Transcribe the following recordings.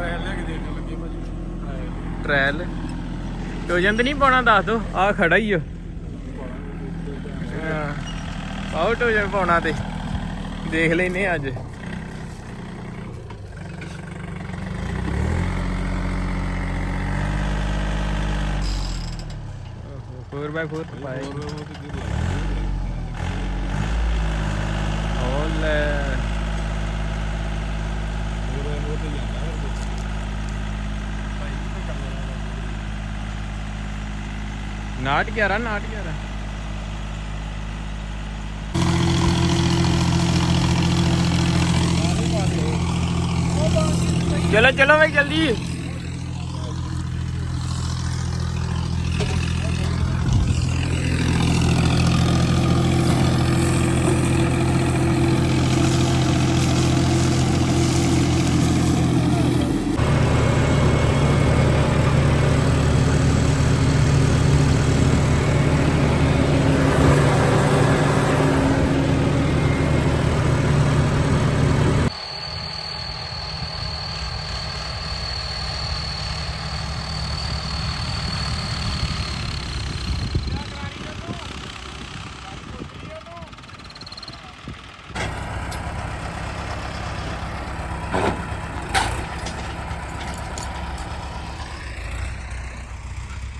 Trial ਲੈ ਕੇ ਲੱਗੇ ਭਾਜੀ। ਟੋਜਨ ਤੇ ਨਹੀਂ ਪਾਉਣਾ ਦੱਸ ਦੋ ਆ ਖੜਾ ਹੀ ਆ। ਆਉ ਟੋਜਨ ਪਾਉਣਾ ਤੇ। ਦੇਖ ਲੈਨੇ ਅੱਜ। 4x4 ਪਾਏ ਹੋਰ ਉਹ ਤੇ ਕੀ ਓਲੇ ਹੋਰ ਉਹ ਤੇ ਜਾਂਦਾ ਫਿਰ ਕੁਛ। ਨਾਟ 11 ਨਾਟ 11 ਚਲੋ ਚਲੋ ਭਾਈ ਜਲਦੀ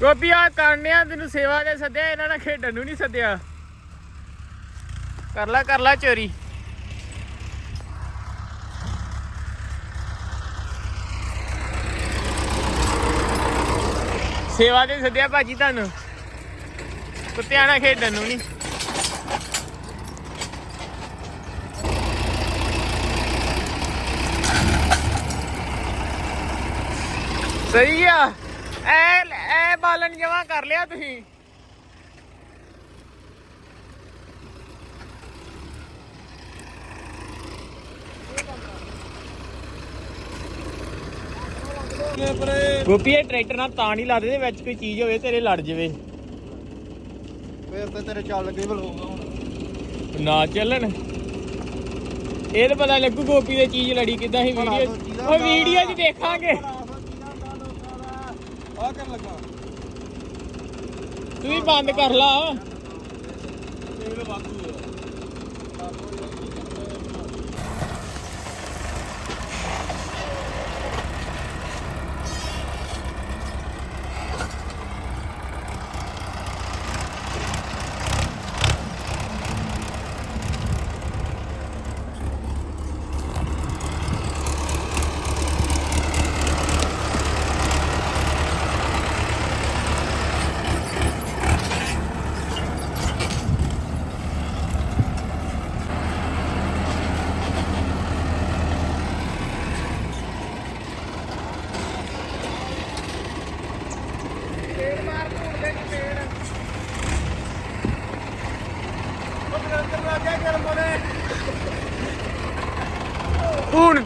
ਗੋਪੀ ਆ ਕਰਨਿਆ ਤੈਨੂੰ ਸੇਵਾ ਦੇ ਸੱਦਿਆ, ਇਹਨਾਂ ਨੇ ਖੇਡਣ ਨੂੰ ਨਹੀਂ ਸੱਦਿਆ। ਕਰ ਲੈ ਕਰ ਲੈ ਚੋਰੀ। ਸੇਵਾ ਦੇ ਸੱਦਿਆ ਭਾਜੀ ਤੁਹਾਨੂੰ। ਕੁੱਤਿਆਂ ਨਾਲ ਖੇਡਣ ਨੂੰ ਨਹੀਂ। ਸਹੀ ਆ। ਐ ਐ ਬਾਲਣ ਜਮਾ ਕਰ ਲਿਆ ਤੁਸੀਂ। ਗੋਪੀ ਇਹ ਟਰੈਕਟਰ ਨਾਲ ਤਾਂ ਨਹੀਂ ਲਾਦੇ ਦੇ ਵਿੱਚ ਕੋਈ ਚੀਜ਼ ਹੋਵੇ ਤੇਰੇ ਲੜ ਜਾਵੇ। ਫੇਰ ਤੇ ਤੇਰੇ ਚੱਲ ਲੱਗੇ ਬਲੋਗਾ ਹੁਣ। ਨਾ ਚੱਲਣ। ਇਹ ਤਾਂ ਪਤਾ ਲੱਗੂ ਗੋਪੀ ਦੇ ਚੀਜ਼ ਲੜੀ ਕਿੱਦਾਂ ਸੀ ਭਲਾ ਵੀਡੀਓ ਉਹ ਵੀਡੀਓ 'ਚ ਦੇਖਾਂਗੇ। ਆ ਕਰ ਲੱਗਾ। ਤੂੰ ਵੀ ਬੰਦ ਕਰ ਲਾ। ਇਹਦੇ ਵਾਧੂ ਆ।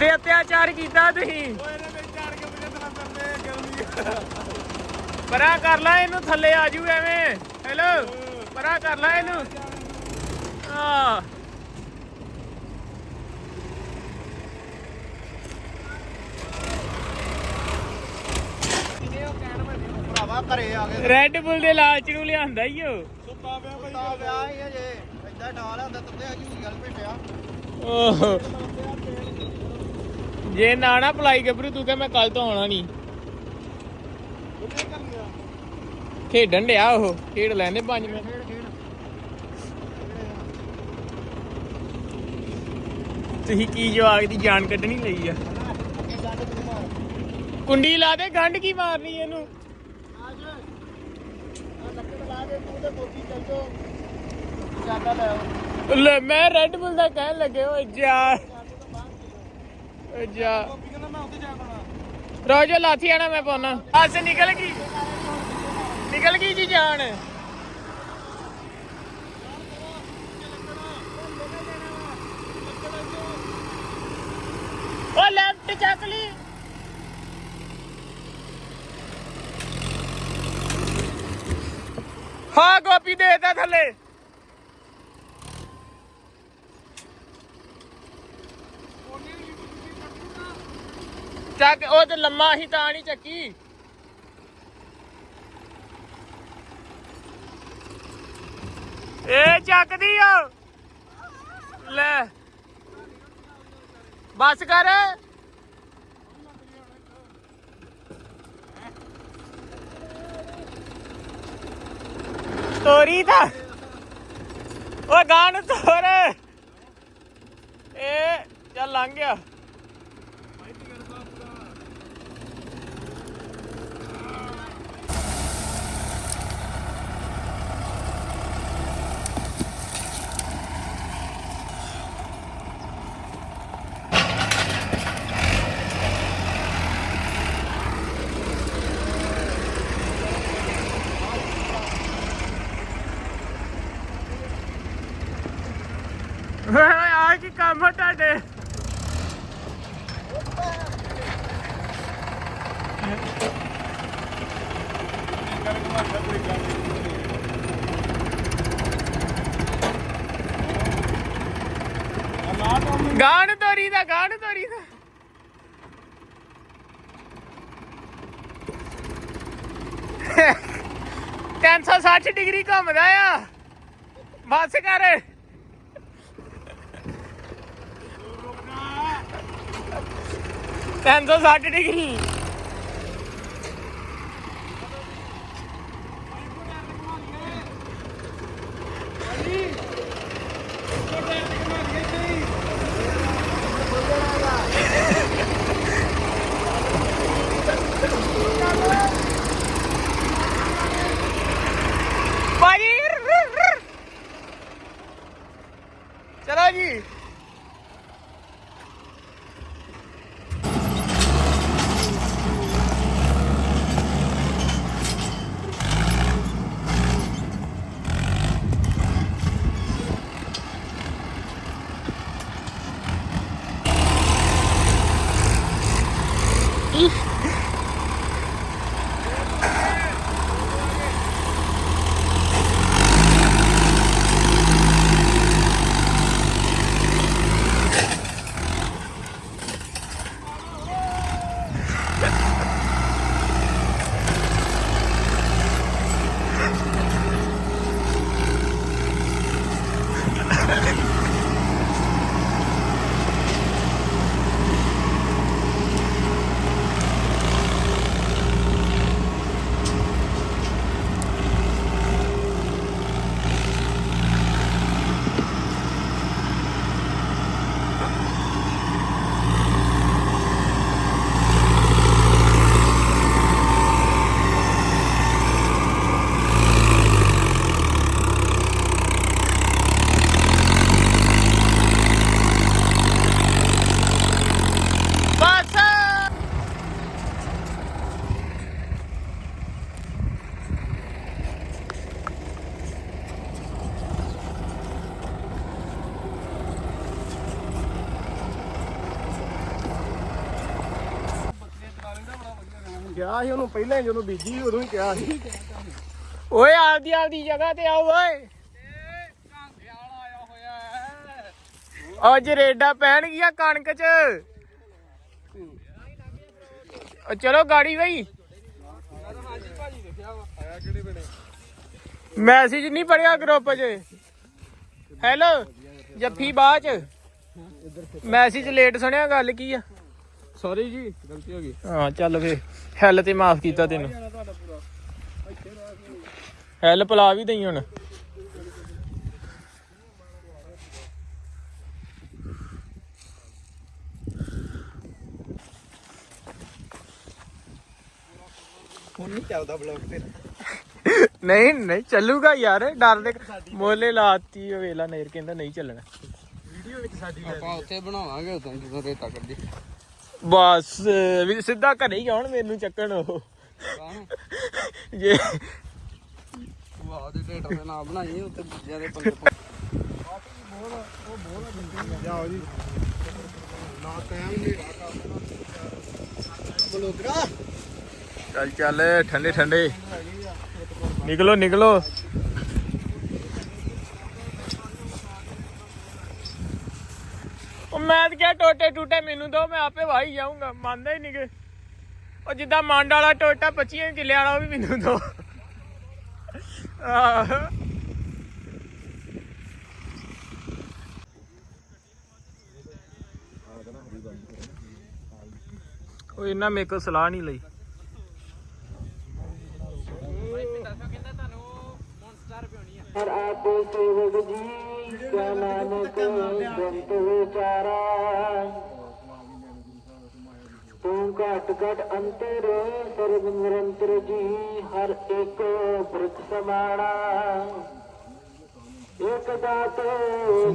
ਤੇ ਅਤਿਆਚਾਰ ਕੀਤਾ ਤੁਸੀਂ। ਪਰਾਂ ਕਰ ਲੈ ਇਹਨੂੰ ਥੱਲੇ ਆ ਜੂ ਐਵੇਂ। ਹੈਲੋ ਪਰਾਂ ਕਰ ਲੈ ਇਹਨੂੰ। ਆ ਭਰਾਵਾ ਘਰੇ ਆ ਗਏ ਰੈੱਡ ਬੁੱਲ ਦੇ ਲਾਲਚ ਨੂੰ ਲਿਆਂਦਾ ਹੀ ਉਹ। ਸੁੱਤਾ ਪਿਆ ਭਾਈ ਸੁੱਤਾ ਪਿਆ ਹੀ ਅਜੇ ਏਦਾਂ ਢਾਲ ਹੁੰਦਾ ਤੱਤੇ ਹਜੂ ਗੱਲ ਭੇਟਿਆ ਓਹ। ਜੇ ਨਾ ਨਾ ਅਪਲਾਈ ਗੱਭਰੂ, ਤੂੰ ਕਹ ਮੈਂ ਕੱਲ ਤੋਂ ਆਉਣਾ ਨਹੀਂ। ਉਹਨੇ ਖੇਡਣ ਡਿਆ ਉਹ, ਖੇਡ ਲੈਂਦੇ 5 ਮਿੰਟ। ਤੁਸੀਂ ਕੀ ਜਵਾਗ ਦੀ ਜਾਨ ਕੱਢਣੀ ਲਈ ਆ? ਕੁੰਡੀ ਲਾ ਦੇ, ਗੰਢ ਕੀ ਮਾਰਨੀ ਇਹਨੂੰ? ਲੈ, ਮੈਂ ਰੈੱਡ ਬੁੱਲ ਦਾ ਕਹਿਣ ਲੱਗੇ ਓ ਜਾ। ਜਾ ਕੋਪੀ ਕਹਿੰਦਾ ਮੈਂ ਰੋਜੋ ਲਾਥੀ ਆਣਾ ਮੈਂ ਪਾਉਣਾ। ਬਸ ਨਿਕਲ ਗਈ। ਨਿਕਲ ਗਈ ਜੀ ਜਾਨ। ਉਹ ਲੈਫਟ ਚੱਕ ਲਈ। ਹਾਂ, ਗੋਪੀ ਦੇਤਾ ਥੱਲੇ। ਚੱਕ ਉਹ ਤੇ ਲੰਮਾ ਹੀ ਤਾਂ ਨਹੀਂ ਚੱਕੀ। ਇਹ ਚੱਕਦੀ ਆ। ਲੈ। ਬਸ ਕਰ। ਤੋਰੀ ਦਾ। ਓਏ ਗਾਣ ਤੋਰ ਇਹ ਚੱਲ ਲੰਘ ਗਿਆ ਓਏ ਆ ਕੀ ਕੰਮ ਆ ਤੁਹਾਡੇ? ਗਾਣ ਤੋਰੀ ਦਾ, ਗਾਣ ਤੋਰੀ ਦਾ। ਤਿੰਨ ਸੌ 60 ਡਿਗਰੀ ਘੁੰਮਦਾ ਆ। ਬਸ ਕਰ। ਤਿੰਨ ਸੌ 60 ਡਿਗਰੀ ਕਿਹਾ ਸੀ ਉਹਨੂੰ ਪਹਿਲਾਂ ਹੀ, ਜਦੋਂ ਬੀਜੀ ਉਦੋਂ ਹੀ ਕਿਹਾ ਸੀ। ਓਏ, ਆਪਦੀ ਆਪਦੀ ਜਗ੍ਹਾ ਤੇ ਆਓ ਓਏ। ਅੱਜ ਰੇਡਾ ਪੈਣ ਗਿਆ ਕਣਕ ਚ। ਉਹ ਚਲੋ ਗਾੜੀ ਬਈ। ਮੈਸੇਜ ਨਹੀਂ ਪੜਿਆ ਗਰੁੱਪ 'ਚ। ਹੈਲੋ ਜੱਫੀ ਬਾਅਦ ਚ। ਮੈਸੇਜ ਲੇਟ ਸੁਣਿਆ ਗੱਲ ਕੀ ਆ? ਸੌਰੀ ਜੀ ਗਲਤੀ ਹੋ ਗਈ। ਹਾਂ ਚੱਲ ਫੇ ਹੈਲ ਤੇ ਮਾਫ ਕੀਤਾ ਤੈਨੂੰ। ਹੈਲ ਪਲਾ ਵੀ ਦਈ ਹੁਣ। ਹੁਣ ਨਹੀਂ ਚੱਲਦਾ ਬਲੌਗ ਤੇ ਨਹੀਂ ਨਹੀਂ ਚੱਲੂਗਾ ਯਾਰ। ਡਰ ਦੇ ਮੋਲੇ ਲਾਤੀ ਉਹ ਵੇਲਾ ਨੇਰ ਕਹਿੰਦਾ ਨਹੀਂ ਚੱਲਣਾ। ਵੀਡੀਓ ਵਿੱਚ ਸਾਡੀ ਆਪਾਂ ਉੱਥੇ ਬਣਾਵਾਂਗੇ ਉਦੋਂ ਜਦੋਂ ਰੇਤਾ ਕੱਢੀ। ਬਸ ਵੀ ਸਿੱਧਾ ਘਰੇ ਹੀ ਆਉਣ ਮੈਨੂੰ ਚੱਕਣ ਉਹ। ਜੇ ਵਾਹ ਦੇ ਟੇਟਰ ਦੇ ਨਾਲ ਬਣਾਈ ਉੱਤੇ ਦੂਜਿਆਂ ਦੇ ਪੰਗੇ ਪਾ- ਜਾਓ ਜੀ। ਨਾ ਟਾਈਮ ਨਹੀਂ ਬਲੋਗਰਾ। ਚੱਲ ਚੱਲ ਠੰਡੇ ਠੰਡੇ। ਨਿਕਲੋ ਨਿਕਲੋ। ਉਹ ਮੈਂ ਮੈਂ ਤਾਂ ਕਿਹਾ ਟੋਟੇ ਟੂਟੇ ਮੈਨੂੰ ਦੋ ਮੈਂ ਆਪੇ ਵਾਹੀ ਜਾਊਂਗਾ ਮੰਨਦਾ ਹੀ ਨਹੀਂਗੇ ਉਹ ਜਿੱਦਾਂ ਮੰਡ ਵਾਲਾ ਟੋਟਾ 25 ਕਿੱਲੇ ਵਾਲਾ ਉਹ ਵੀ ਮੈਨੂੰ ਦੋ। ਆਹ। ਉਹ ਇਹਨਾਂ ਮੇਰੇ ਕੋਲ ਸਲਾਹ ਨਹੀਂ ਲਈ। ਹਰ ਆਪੇ ਸੇਵਕ ਜੀ ਕਿਆ ਨਾਨਕ ਬੰਤ ਵਿਚਾਰਾ ਤੂੰ ਘਟ ਘਟ ਅੰਤਰ ਸਰਬ ਨਿਰੰਤਰ ਜੀ, ਹਰ ਇੱਕ ਬ੍ਰਿਖ ਸਮਾਣਾ। ਇਕ ਦਾਤੇ